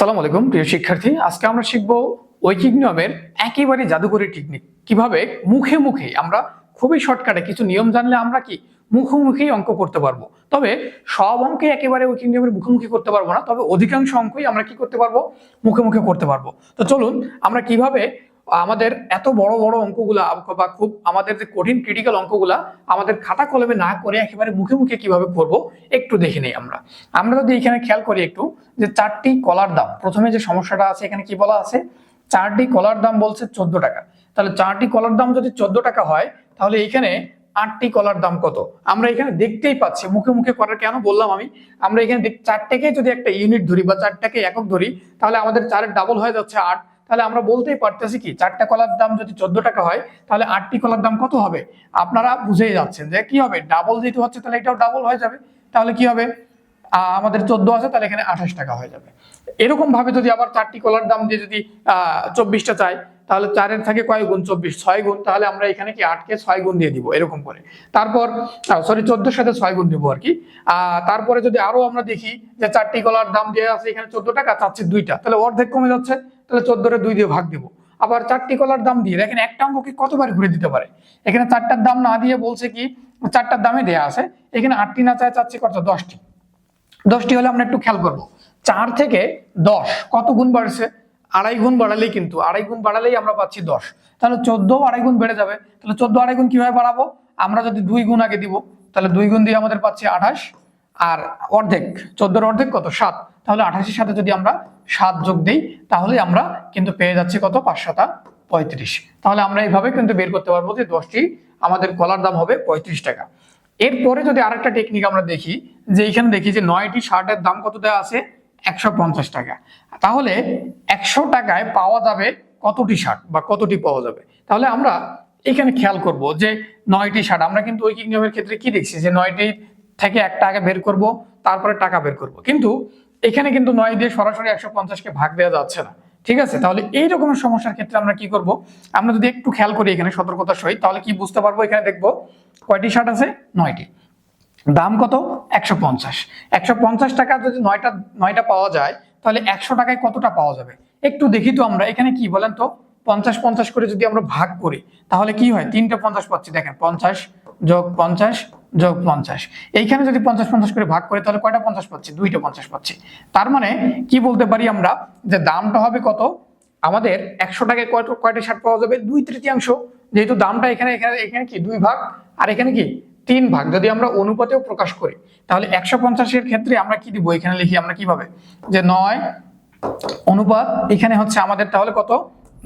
আসসালামু আলাইকুম, প্রিয় শিক্ষার্থী। আজকে আমরা শিখব ঐকিক নিয়মের একেবারে জাদুকরি টেকনিক কীভাবে? মুখে মুখে। আমরা খুবই শর্টকাটে কিছু নিয়ম জানলে আমরা কি? মুখোমুখি অঙ্ক করতে পারব। তবে সব অঙ্কে একেবারে ঐকিক নিয়মের মুখোমুখি করতে পারব না। তবে অধিকাংশ অঙ্কই আমরা কি করতে পারব? মুখে মুখে করতে পারব। তো চলুন, আমরা কীভাবে আমাদের এত বড় বড় অঙ্কগুলা বা খুব আমাদের যে কঠিন ক্রিটিক্যাল অঙ্কগুলা আমাদের খাতা কলমে না করে একেবারে মুখে মুখে কীভাবে করব একটু দেখে নেই আমরা। আমরা যদি এখানে খেয়াল করি একটু যে চারটি কলার দাম, প্রথমে যে সমস্যাটা আছে এখানে কি বলা আছে? চারটি কলার দাম বলছে চোদ্দ টাকা। তাহলে চারটি কলার দাম যদি চোদ্দ টাকা হয়, তাহলে এখানে আটটি কলার দাম কত? আমরা এখানে দেখতেই পাচ্ছি, মুখে মুখে করার কেন বললাম আমি? আমরা এখানে চারটাকে যদি একটা ইউনিট ধরি বা চারটাকে একক ধরি, তাহলে আমাদের চারের ডাবল হয়ে যাচ্ছে আট। তাহলে আমরা বলতেই পারতেছি কি, চারটা কলার দাম যদি চোদ্দ টাকা হয়, তাহলে আটটি কলার দাম কত হবে? আপনারা বুঝেই যাচ্ছেন যে কি হবে? ডাবল যেহেতু হচ্ছে, তাহলে এটাও ডাবল হয়ে যাবে। তাহলে কি হবে? আমাদের চোদ্দ আছে, তাহলে এখানে আঠাশ টাকা হয়ে যাবে। এরকম ভাবে যদি আবার চারটি কলার দাম দিয়ে যদি চব্বিশটা চাই, তাহলে চারের থাকে কয় গুণ? চব্বিশ, ছয় গুণ। তাহলে আমরা এখানে কি আটকে ছয় গুণ দিয়ে দিব, এরকম করে। তারপর সরি চোদ্দোর সাথে ছয় গুণ দিব আর কি। তারপরে যদি আরও আমরা দেখি যে চারটি কলার দাম দিয়ে আছে, এখানে চোদ্দ টাকা, চাচ্ছি দুইটা, তাহলে অর্ধেক কমে যাচ্ছে। তাহলে চোদ্দোরে দুই দিয়ে ভাগ দিব। আবার চারটি কলার দাম দিয়ে, দেখেন একটা অঙ্ককে কতবার ঘুরে দিতে পারে? এখানে চারটার দাম না দিয়ে বলছে কি, চারটার দামে দেয়া আছে। এখানে আটটি না চায় চাচ্ছি কত দশটি। দশটি হলে আমরা একটু খেয়াল করব। চার থেকে দশ, কত গুণ বাড়ছে? আড়াই গুণ বাড়ালেই কিন্তু, আড়াই গুণ বাড়ালেই আমরা পাচ্ছি দশ। তাহলে চোদ্দ আড়াই গুণ বেড়ে যাবে। তাহলে চোদ্দ আড়াই গুণ কীভাবে বাড়াবো? আমরা যদি দুই গুণ আগে দিব, তাহলে দুই গুণ দিয়ে আমাদের পাচ্ছি আঠাশ। আর অর্ধেক, চোদ্দোর অর্ধেক কত? সাত। তাহলে আঠাশের সাথে যদি আমরা সাত যোগ দিই, তাহলে আমরা কিন্তু পেয়ে যাচ্ছি কত? পাঁচশোটা পঁয়ত্রিশ। তাহলে আমরা এইভাবে কিন্তু বের করতে পারব যে দশটি আমাদের কলার দাম হবে পঁয়ত্রিশ টাকা। এরপরে যদি আরেকটা টেকনিক আমরা দেখি, যে এইখানে দেখি যে নয়টি শার্টের দাম কত দেওয়া আছে? একশো পঞ্চাশ টাকা। তাহলে একশো টাকায় পাওয়া যাবে কতটি শার্ট বা কতটি পাওয়া যাবে? তাহলে আমরা এখানে খেয়াল করব যে নয়টি শার্ট। আমরা কিন্তু ঐকিক নিয়মের ক্ষেত্রে কি দেখছি? যে নয়টি থেকে একটা আগে বের করব, তারপরে টাকা বের করব। কিন্তু এখানে কিন্তু নয় দিয়ে সরাসরি একশো পঞ্চাশকে ভাগ দেওয়া যাচ্ছে না। ঠিক আছে? তাহলে এই রকমের সমস্যার ক্ষেত্রে আমরা কি করব? আমরা যদি একটু খেয়াল করি এখানে সতর্কতার সহিত, তাহলে কি বুঝতে পারব? এখানে দেখব কয়টি শার্ট আছে? নয়টি। দাম কত? একশো পঞ্চাশ। একশো পঞ্চাশ টাকা যদি নয়টা নয়টা পাওয়া যায়, তাহলে একশো টাকায় কতটা পাওয়া যাবে? একটু দেখি তো আমরা। এখানে কি বলেন তো? পঞ্চাশ পঞ্চাশ করে যদি আমরা ভাগ করি, তাহলে কি হয়? তিনটে পঞ্চাশ পাচ্ছি। দেখেন, পঞ্চাশ যোগ পঞ্চাশ যোগ পঞ্চাশ। এইখানে যদি পঞ্চাশ পঞ্চাশ করে ভাগ করি, তাহলে কয়টা পঞ্চাশ পাচ্ছি? দুইটা পঞ্চাশ পাচ্ছি। তার মানে কি বলতে পারি আমরা? যে দামটা হবে কত? আমাদের একশো টাকায় কয়টা কয়টা শার্ট পাওয়া যাবে? দুই তৃতীয়াংশ। যেহেতু দামটা এখানে এখানে এখানে কি? দুই ভাগ। আর এখানে কি? তিন ভাগ। যদি আমরা অনুপাতেও প্রকাশ করি, তাহলে একশো পঞ্চাশের ক্ষেত্রে আমরা কি দিব? এখানে লিখি আমরা কীভাবে? যে নয় অনুপাত এখানে হচ্ছে আমাদের, তাহলে কত?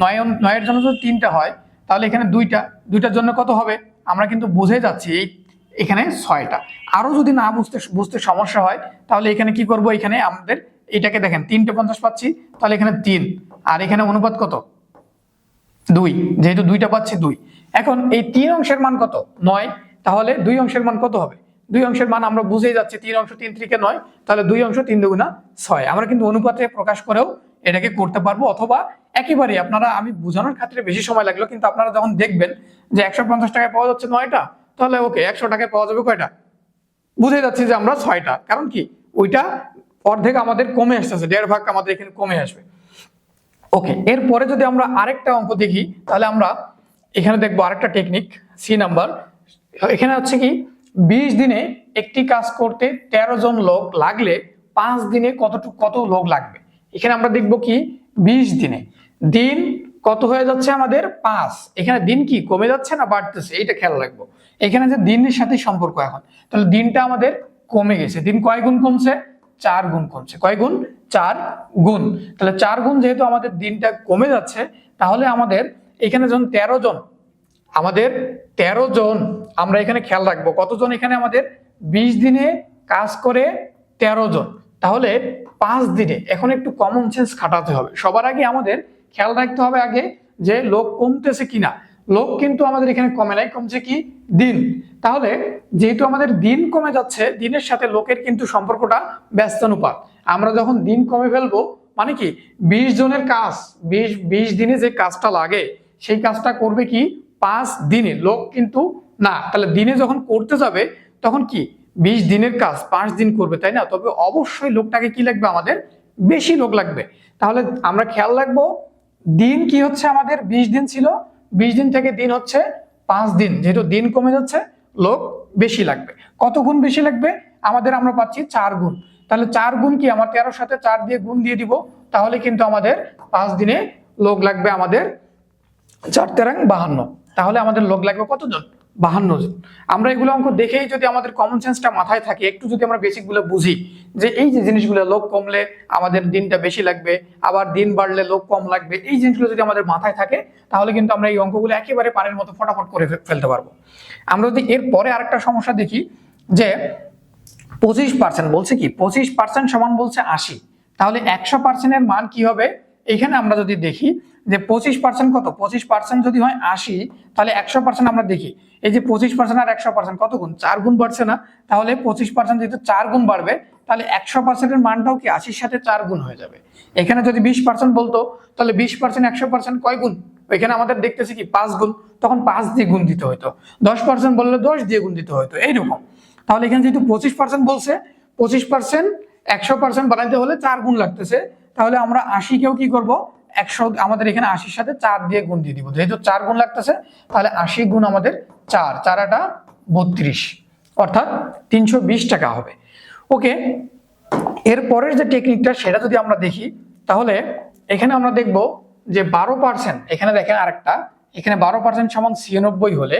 নয় নয়ের জন্য যদি তিনটা হয়, তাহলে এখানে দুইটা, দুইটার জন্য কত হবে? আমরা কিন্তু বুঝে যাচ্ছি এই এখানে ছয়টা। আরও যদি না বুঝতে বুঝতে সমস্যা হয়, তাহলে এখানে কি করব? এখানে আমাদের এটাকে দেখেন, তিনটে পঞ্চাশ পাচ্ছি, তাহলে এখানে তিন। আর এখানে অনুপাত কত? দুই। যেহেতু দুইটা পাচ্ছি, দুই। এখন এই তিন অংশের মান কত? নয়। তাহলে দুই অংশের মান কত হবে? দুই অংশের মান আমরা বুঝেই যাচ্ছি, তিন অংশ তিন ত্রিকে নয়। তাহলে দুই অংশ তিন দুগুণা ছয়। আমরা কিন্তু অনুপাতে প্রকাশ করেও এটাকে করতে পারব, অথবা একেবারে আপনারা, আমি বোঝানোর ক্ষেত্রে বেশি সময় লাগল, কিন্তু আপনারা যখন দেখবেন যে একশো পঞ্চাশ টাকায় পাওয়া যাচ্ছে নয়টা, তাহলে ওকে একশো টাকায় পাওয়া যাবে কয়টা? বুঝে যাচ্ছি যে আমরা ছয়টা। কারণ কি? ওইটা অর্ধেক আমাদের কমে আসতেছে, দেড় ভাগ আমাদের এখানে কমে আসবে। ওকে, এরপরে যদি আমরা আরেকটা অঙ্ক দেখি, তাহলে আমরা এখানে দেখব আরেকটা টেকনিক সি নাম্বার এখানে হচ্ছে কি, বিশ দিনে একটি কাজ করতে তেরো জন লোক লাগলে পাঁচ দিনে কতটুকু, কত লোক লাগবে? এখানে আমরা দেখব কি, বিশ দিনে। দিন কত হয়ে যাচ্ছে আমাদের? পাঁচ। এখানে দিন কি কমে যাচ্ছে না বাড়তেছে? এইটা খেয়াল রাখব। এখানে যে দিনের সাথে সম্পর্ক এখন, তাহলে দিনটা আমাদের কমে গেছে। দিন কয় গুণ কমছে? চার গুণ কমছে। কয় গুণ? চার গুণ। তাহলে চার গুণ যেহেতু আমাদের দিনটা কমে যাচ্ছে, তাহলে আমাদের এখানে যখন তেরো জন, আমাদের তেরো জন, আমরা এখানে খেয়াল রাখব, কতজন এখানে আমাদের? বিশ দিনে কাজ করে তেরো জন। তাহলে পাঁচ দিনে, এখন একটু কমন সেন্স খাটাতে হবে। সবার আগে আমাদের খেয়াল রাখতে হবে আগে যে লোক কমতেছে কিনা। লোক কিন্তু আমাদের এখানে কমে নাই, কমছে কি? দিন। তাহলে যেহেতু আমাদের দিন কমে যাচ্ছে, দিনের সাথে লোকের কিন্তু সম্পর্কটা ব্যস্তানুপাত। আমরা যখন দিন কমে ফেলব মানে কি? বিশ জনের কাজ, বিশ বিশ দিনে যে কাজটা লাগে, সেই কাজটা করবে কি? পাঁচ দিনে। লোক কিন্তু না। তাহলে দিনে যখন করতে যাবে, তখন কি? বিশ দিনের কাজ, পাঁচ দিন করবে, তাই না? তবে অবশ্যই লোকটাকে কি লাগবে? আমাদের বেশি লোক লাগবে। তাহলে আমরা খেয়াল রাখব দিন কি হচ্ছে আমাদের? বিশ দিন ছিল। বিশ দিন থেকে দিন হচ্ছে পাঁচ দিন। যেহেতু দিন কমে যাচ্ছে, লোক বেশি লাগবে। কত গুণ বেশি লাগবে? আমাদের আমরা পাচ্ছি চার গুণ। তাহলে চার গুণ কি? আমার তেরোর সাথে চার দিয়ে গুণ দিয়ে দিব, তাহলে কিন্তু আমাদের পাঁচ দিনে লোক লাগবে আমাদের চার তেরাং বাহান্ন। তাহলে আমাদের লোক লাগবে কতজন? বাহান্ন জন। আমরা এগুলো অঙ্ক দেখেই যদি আমাদের কমন সেন্সটা মাথায় থাকে, একটু যদি আমরা বেসিকগুলো বুঝি, যে এই যে জিনিসগুলো লোক কমলে আমাদের দিনটা বেশি লাগবে, আবার দিন বাড়লে লোক কম লাগবে, এই জিনিসগুলো যদি আমাদের মাথায় থাকে, তাহলে কিন্তু আমরা এই অঙ্কগুলো একেবারে পানির মতো ফটাফট করে ফেলতে পারব। আমরা যদি এর পরে আরেকটা সমস্যা দেখি, যে পঁচিশ পার্সেন্ট বলছে কি? পঁচিশ পার্সেন্ট সমান বলছে আশি। তাহলে একশো পার্সেন্টের মান কি হবে? এখানে আমরা যদি দেখি যে পঁচিশ পার্সেন্ট কত? পঁচিশ পার্সেন্ট যদি হয় আশি, তাহলে একশো পার্সেন্ট আমরা দেখি। এই যে পঁচিশ পার্সেন্ট আর একশো পার্সেন্ট কত গুণ? চার গুণ বাড়ছে না? তাহলে পঁচিশ পার্সেন্ট যেহেতু চার গুণ বাড়বে, তাহলে একশো পার্সেন্টের মানটাও কি আশির সাথে চার গুণ হয়ে যাবে? এখানে যদি বিশ পার্সেন্ট বলতো, তাহলে বিশ পার্সেন্ট একশো পার্সেন্ট কয় গুণ? এখানে আমাদের দেখতেছি কি পাঁচ গুণ, তখন পাঁচ দিয়ে গুণ দিতে হতো দশ পার্সেন্ট বললে দশ দিয়ে গুণ দিতে হতো এইরকম। তাহলে এখানে যেহেতু পঁচিশ পার্সেন্ট বলছে, পঁচিশ পার্সেন্ট একশো পার্সেন্ট বানাইতে হলে চার গুণ লাগতেছে। তাহলে আমরা আশিকেও কি করব? একশো, আমাদের এখানে আশির সাথে চার দিয়ে গুণ দিয়ে দিব। যেহেতু চার গুণ লাগতেছে, তাহলে আশি গুণ আমাদের চার। চারাটা বত্রিশ। অর্থাৎ তিনশো বিশ টাকা হবে। ওকে, এর পরের যে টেকনিকটা সেটা যদি আমরা দেখি, তাহলে এখানে আমরা দেখব যে বারো পার্সেন্ট এখানে দেখেন আরেকটা, এখানে বারো পার্সেন্ট সমান ছিয়ানব্বই হলে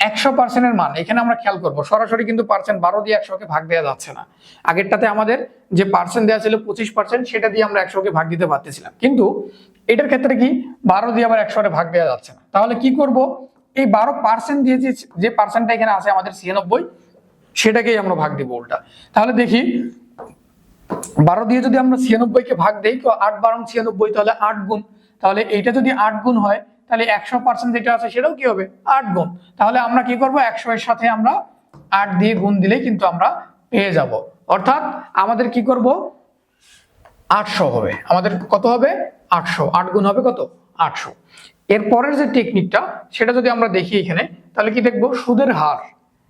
একশো পার্সেন্টের মান, এখানে আমরা খেয়াল করব। সরাসরি কিন্তু পার্সেন্ট বারো দিয়ে একশোকে ভাগ দেওয়া যাচ্ছে না। আগেরটাতে আমাদের যে পার্সেন্ট দেওয়া ছিল পঁচিশ পার্সেন্ট সেটা দিয়ে আমরা একশোকে ভাগ দিতে পারতেছিলাম। কিন্তু এটার ক্ষেত্রে কি বারো দিয়ে আবার একশোরে ভাগ দেওয়া যাচ্ছে না। তাহলে কি করব? এই বারো পার্সেন্ট দিয়ে যে পার্সেন্টটা এখানে আছে আমাদের ছিয়ানব্বই, সেটাকেই আমরা ভাগ দিব উল্টা। তাহলে দেখি, বারো দিয়ে যদি আমরা ছিয়ানব্বইকে ভাগ দেই, তো আট বারো ছিয়ানব্বই, তাহলে আট গুণ। তাহলে এইটা যদি আট গুণ হয় তাহলে একশো পার্সেন্ট যেটা আছে সেটাও কি হবে? আট গুণ। তাহলে আমরা কি করব? একশো এর সাথে আমরা আট দিয়ে গুণ দিলেই কিন্তু আমরা পেয়ে যাব। অর্থাৎ আমাদের কি করব? আটশো হবে। আমাদের কত হবে? আটশো। আট গুণ হবে কত? আটশো। এর পরের যে টেকনিকটা সেটা যদি আমরা দেখি এখানে, তাহলে কি দেখব? সুদের হার।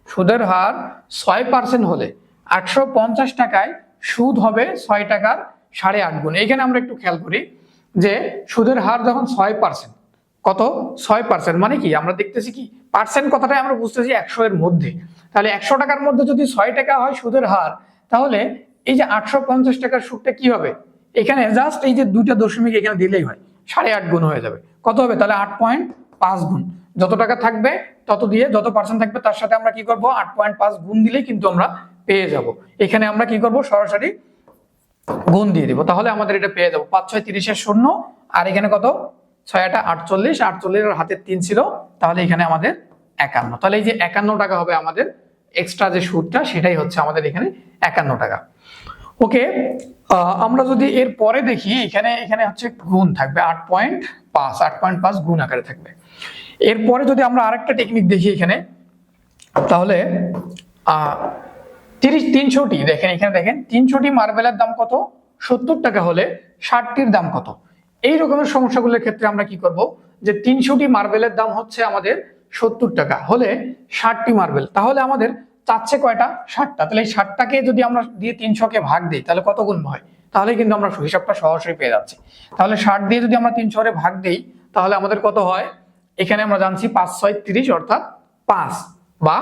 সুদের হার ছয় পার্সেন্ট হলে আটশো পঞ্চাশ টাকায় সুদ হবে ছয় টাকার সাড়ে আট গুণ। এখানে আমরা একটু খেয়াল করি যে সুদের হার যখন ছয় পার্সেন্ট কত? ছয় পার্সেন্ট মানে কি? আমরা দেখতেছি কি পার্সেন্ট কথাটাই আমরা বুঝতেছি একশো এর মধ্যে। তাহলে একশো টাকার মধ্যে যদি ছয় টাকা হয় সুদের হার, তাহলে এই যে আটশো পঞ্চাশ টাকার সুদটা কি হবে? এখানে জাস্ট এই যে দুইটা দশমিক এখানে দিলেই হয়, সাড়ে আট গুণ হয়ে যাবে। কত হবে? তাহলে আট পয়েন্ট পাঁচ গুণ। যত টাকা থাকবে, তত দিয়ে যত পার্সেন্ট থাকবে, তার সাথে আমরা কি করব? আট পয়েন্ট পাঁচ গুণ দিলেই কিন্তু আমরা পেয়ে যাব। এখানে আমরা কি করব? সরাসরি গুণ দিয়ে দিব। তাহলে আমাদের এটা পেয়ে যাব। পাঁচ, ছয়, তিরিশের শূন্য, আর এখানে কত? ছয় আটা আটচল্লিশ আটচল্লিশ হাতের তিন ছিল, তাহলে এখানে আমাদের একান্ন। তাহলে এই যে একান্ন টাকা হবে আমাদের এক্সট্রা যে সুদটা, সেটাই হচ্ছে আমাদের এখানে একান্ন টাকা। ওকে আমরা যদি এর পরে দেখি, এখানে এখানে হচ্ছে গুণ থাকবে আট পয়েন্ট পাঁচ, আট পয়েন্ট পাঁচ গুণ আকারে থাকবে। এরপরে যদি আমরা আরেকটা টেকনিক দেখি এখানে, তাহলে তিরিশ, তিনশোটি, দেখেন, এখানে দেখেন, তিনশোটি মার্বেলের দাম কত? সত্তর টাকা হলে ষাটটির দাম কত? এই রকমের সমস্যাগুলোর ক্ষেত্রে আমরা কি করব? যে তিনশোটি মার্বেলের দাম হচ্ছে আমাদের সত্তর টাকা, হলে ষাটটি মার্বেল। তাহলে আমাদের চাচ্ছে কয়টা? ষাটটা। তাহলে এই ষাটটাকে যদি আমরা দিয়ে তিনশোকে ভাগ দিই, তাহলে কত গুণ হয়? তাহলে কিন্তু আমরা হিসাবটা সরাসরি পেয়ে যাচ্ছি। তাহলে ষাট দিয়ে যদি আমরা তিনশোরে ভাগ দিই, তাহলে আমাদের কত হয়? এখানে আমরা জানছি পাঁচ, ছয়, তিরিশ, অর্থাৎ পাঁচ বা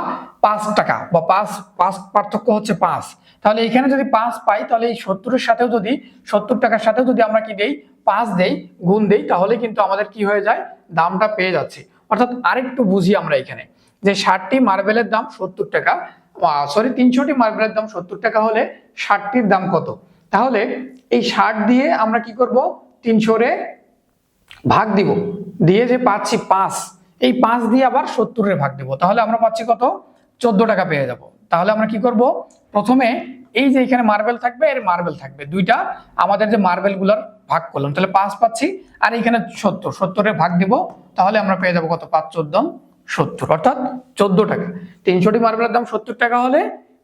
পাঁচ টাকা বা পাঁচ পাঁচ পার্থক্য হচ্ছে পাঁচ। তাহলে এখানে যদি পাঁচ পাই, তাহলে এই সত্তরের সাথেও যদি, সত্তর টাকার সাথেও যদি আমরা কি দেই? পাঁচ দেই, গুণ দেই তাহলে কিন্তু আমাদের কি হয়ে যায়? দামটা পেয়ে যাচ্ছে। অর্থাৎ আরেকটু বুঝি আমরা এখানে। যে ষাটটি মার্বেলের দাম সত্তর টাকা সরি তিনশোটি মার্বেলের দাম সত্তর টাকা হলে ষাটটির দাম কত? তাহলে এই ষাট দিয়ে আমরা কি করব? তিনশোরে ভাগ দিব। দিয়ে যে পাচ্ছি পাঁচ, এই পাঁচ দিয়ে আবার সত্তরের ভাগ দিব। তাহলে আমরা পাচ্ছি কত? চোদ্দ টাকা পেয়ে যাব। তাহলে আমরা কি করব? প্রথমে এই যে এখানে মার্বেল থাকবে, এর মার্বেল থাকবে। দুইটা আমাদের যে মার্বেলগুলার ভাগ করলাম। তাহলে পাঁচ পাচ্ছি, আর এখানে সত্তর সত্তরের ভাগ দিব, তাহলে আমরা পেয়ে যাব কত? পাঁচ, চোদ্দ, সত্তর, অর্থাৎ চোদ্দ টাকা। তিনশোটি মার্বেলের দাম সত্তর টাকা হলে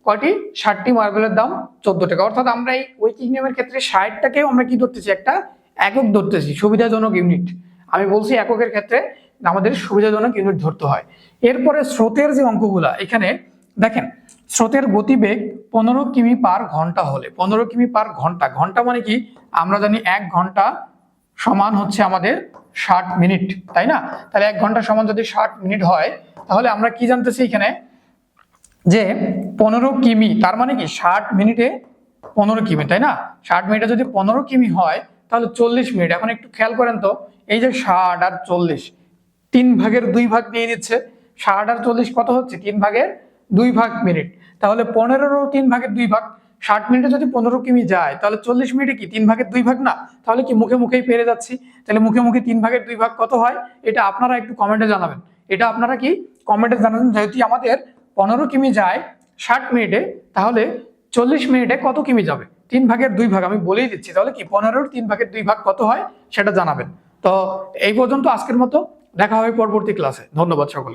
কয়টি? ষাটটি মার্বেলের দাম চোদ্দ টাকা। অর্থাৎ আমরা এই উইকিং নিয়মের ক্ষেত্রে ষাটটাকেও আমরা কি ধরতেছি? একটা একক ধরতেছি, সুবিধাজনক ইউনিট আমি বলছি এককের ক্ষেত্রে আমাদের সুবিধাজনক ইউনিট ধরতে হয়। এরপরে স্রোতের যে অঙ্কগুলা, এখানে দেখেন স্রোতের গতিবেগ পনেরো কিমি পার ঘণ্টা হলে, পনেরো কিমি পার ঘণ্টা। ঘণ্টা মানে কি? আমরা জানি এক ঘণ্টা সমান হচ্ছে আমাদের ষাট মিনিট, তাই না? তাহলে এক ঘণ্টা সমান যদি ষাট মিনিট হয়, তাহলে আমরা কি জানতেছি এখানে? যে পনেরো কিমি, তার মানে কি? ষাট মিনিটে পনেরো কিমি, তাই না? ষাট মিনিটে যদি পনেরো কিমি হয়, তাহলে চল্লিশ মিনিট। এখন একটু খেয়াল করেন তো, এই যে ষাট আর চল্লিশ, তিন ভাগের দুই ভাগ দিয়ে দিচ্ছে। ষাট আর চল্লিশ কত হচ্ছে? তিন ভাগের দুই ভাগ মিনিট তাহলে পনেরোরও তিন ভাগের দুই ভাগ। ষাট মিনিটে যদি পনেরো কিমি যায়, তাহলে চল্লিশ মিনিটে কি? তিন ভাগের দুই ভাগ না? তাহলে কি মুখে মুখেই পেরে যাচ্ছি? তাহলে মুখে মুখে তিন ভাগের দুই ভাগ কত হয়? এটা আপনারা একটু কমেন্টে জানাবেন। এটা আপনারা কি কমেন্টে জানাবেন? যেহেতু আমাদের পনেরো কিমি যায় ষাট মিনিটে তাহলে চল্লিশ মিনিটে কত কিমি যাবে? তিন ভাগের দুই ভাগ, আমি বলেই দিচ্ছি। তাহলে কি পনেরোর তিন ভাগের দুই ভাগ কত হয়? সেটা জানাবেন। তো এই পর্যন্ত আজকের মতো। দেখা হবে পরবর্তী ক্লাসে ধন্যবাদ সকলকে।